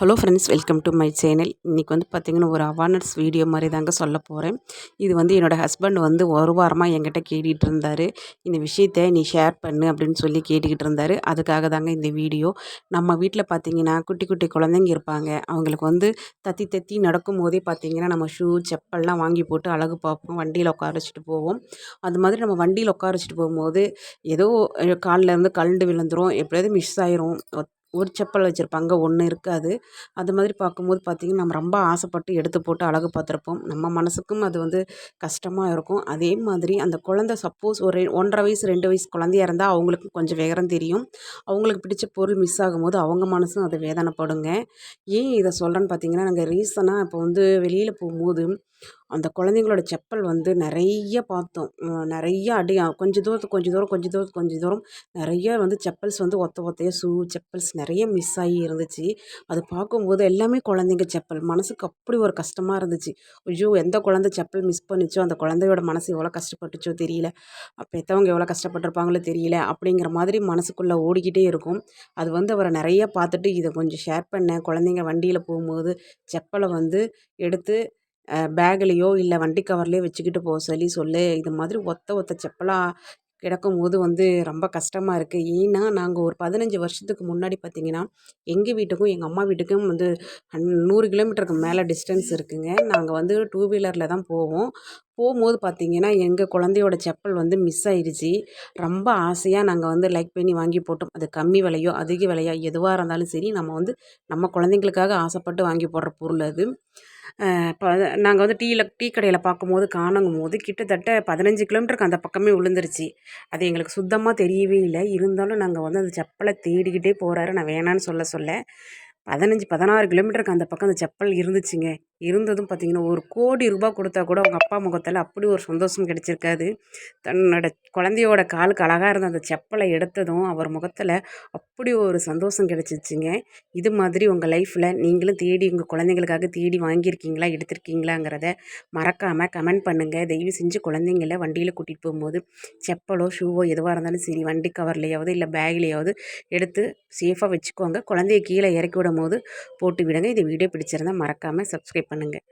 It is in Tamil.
Hello friends welcome to my channel இன்றைக்கி வந்து பார்த்திங்கன்னா ஒரு அவேர்னஸ் வீடியோ மாதிரி தாங்க சொல்ல போகிறேன் இது வந்து என்னோடய ஹஸ்பண்ட் வந்து ஒரு வாரமாக என்கிட்ட கேட்டுகிட்டு இருந்தார். இந்த விஷயத்தை நீ ஷேர் பண்ணு அப்படின்னு சொல்லி கேட்டுக்கிட்டு இருந்தார். அதுக்காக தாங்க இந்த வீடியோ நம்ம வீட்டில் பார்த்திங்கன்னா குட்டி குட்டி குழந்தைங்க இருப்பாங்க. அவங்களுக்கு வந்து தத்தி தத்தி நடக்கும் போதே பார்த்திங்கன்னா நம்ம ஷூ செப்பல்லாம் வாங்கி போட்டு அழகு பார்ப்போம். வண்டியில் உட்கார வச்சுட்டு போவோம். அது மாதிரி நம்ம வண்டியில் உட்கார வச்சுட்டு போகும்போது ஏதோ காலில் இருந்து கழண்டு விழுந்துரும். எப்படியாவது மிஸ் ஆயிரும். ஒரு செப்பல் வச்சுருப்பாங்க. ஒன்று இருக்காது. அது மாதிரி பார்க்கும்போது பார்த்திங்கன்னா நம்ம ரொம்ப ஆசைப்பட்டு எடுத்து போட்டு அழகு பார்த்துருப்போம். நம்ம மனதுக்கும் அது வந்து கஷ்டமாக இருக்கும். அதே மாதிரி அந்த குழந்த சப்போஸ் ஒரு ஒன்றரை வயசு ரெண்டு வயசு குழந்தையா இருந்தால் அவங்களுக்கும் கொஞ்சம் விவரம் தெரியும். அவங்களுக்கு பிடிச்ச பொருள் மிஸ் ஆகும்போது அவங்க மனசும் அது வேதனைப்படுங்க. ஏன் இதை சொல்கிறேன்னு பார்த்தீங்கன்னா நாங்கள் ரீசனாக இப்போ வந்து வெளியில் போகும்போது அந்த குழந்தைங்களோட செப்பல் வந்து நிறைய பார்த்தோம். நிறைய அடி கொஞ்சம் தூரத்துக்கு கொஞ்சம் தூரம் கொஞ்சம் தூரத்துக்கு கொஞ்சம் தூரம் நிறைய வந்து செப்பல்ஸ் வந்து ஒத்த ஒத்தையாக ஷூ செப்பல்ஸ் நிறைய மிஸ் ஆகி இருந்துச்சு. அது பார்க்கும்போது எல்லாமே குழந்தைங்க செப்பல். மனதுக்கு அப்படி ஒரு கஷ்டமாக இருந்துச்சு. ஐயோ! எந்த குழந்தை செப்பல் மிஸ் பண்ணிச்சோ அந்த குழந்தையோட மனசு எவ்வளோ கஷ்டப்பட்டுச்சோ தெரியல. பெற்றவங்க எவ்வளோ கஷ்டப்பட்டிருப்பாங்களோ தெரியல. அப்படிங்கிற மாதிரி மனசுக்குள்ளே ஓடிக்கிட்டே இருக்கும். அது வந்து அவரை நிறைய பார்த்துட்டு இதை கொஞ்சம் ஷேர் பண்ணேன். குழந்தைங்க வண்டியில் போகும்போது செப்பலை வந்து எடுத்து பேக்லேயோ இல்லை வண்டி கவர்லேயோ வச்சுக்கிட்டு போக சொல்லி சொல்லு. இது மாதிரி ஒத்த ஒத்த செப்பலாக கிடக்கும்போது வந்து ரொம்ப கஷ்டமாக இருக்குது ஏன்னா நாங்கள் ஒரு பதினஞ்சு வருஷத்துக்கு முன்னாடி பார்த்திங்கன்னா எங்கள் வீட்டுக்கும் எங்கள் அம்மா வீட்டுக்கும் வந்து நூறு கிலோமீட்டருக்கு மேலே டிஸ்டன்ஸ் இருக்குதுங்க நாங்கள் வந்து டூ வீலரில் தான் போவோம். போகும்போது பார்த்திங்கன்னா எங்கள் குழந்தையோட செப்பல் வந்து மிஸ் ஆயிடுச்சு ரொம்ப ஆசையாக நாங்கள் வந்து லைக் பண்ணி வாங்கி போட்டோம். அது கம்மி விலையோ அதிக விலையோ எதுவாக இருந்தாலும் சரி நம்ம வந்து நம்ம குழந்தைங்களுக்காக ஆசைப்பட்டு வாங்கி போடுற பொருள் அது. இப்போ நாங்கள் வந்து டீயில் டீ கடையில் பார்க்கும்போது காணுங்கும் போது கிட்டத்தட்ட பதினஞ்சு கிலோமீட்டருக்கு அந்த பக்கமே விழுந்துருச்சு அது எங்களுக்கு சுத்தமாக தெரியவே இல்லை. இருந்தாலும் நாங்கள் வந்து அந்த செப்பலை தேடிக்கிட்டே போகிறாரு நான் வேணான்னு சொல்ல சொல்ல. பதினஞ்சு பதினாறு கிலோமீட்டருக்கு அந்த பக்கம் அந்த செப்பல் இருந்துச்சுங்க. இருந்ததும் பார்த்திங்கன்னா ஒரு கோடி ரூபாய் கொடுத்தா கூட அவங்க அப்பா முகத்தில் அப்படி ஒரு சந்தோஷம் கிடச்சிருக்காது. தன்னோட குழந்தையோட காலுக்கு அழகாக இருந்த அந்த செப்பலை எடுத்ததும் அவர் முகத்தில் அப்படி ஒரு சந்தோஷம் கிடச்சிச்சிங்க. இது மாதிரி உங்கள் லைஃப்பில் நீங்களும் தேடி உங்கள் குழந்தைங்களுக்காக தேடி வாங்கியிருக்கீங்களா எடுத்திருக்கீங்களாங்கிறத மறக்காமல் கமெண்ட் பண்ணுங்கள் தயவு செஞ்சு குழந்தைங்கள வண்டியில் கூட்டிகிட்டு போகும்போது செப்பலோ ஷூவோ எதுவாக இருந்தாலும் சரி வண்டி கவர்லையாவது இல்லை பேக்லேயாவது எடுத்து சேஃபாக வச்சுக்கோங்க. குழந்தைய கீழே இறக்கி விடும் போது போட்டு விடுங்க. இந்த வீடியோ பிடிச்சிருந்தால் மறக்காமல் சப்ஸ்கிரைப் பண்ணுங்கள்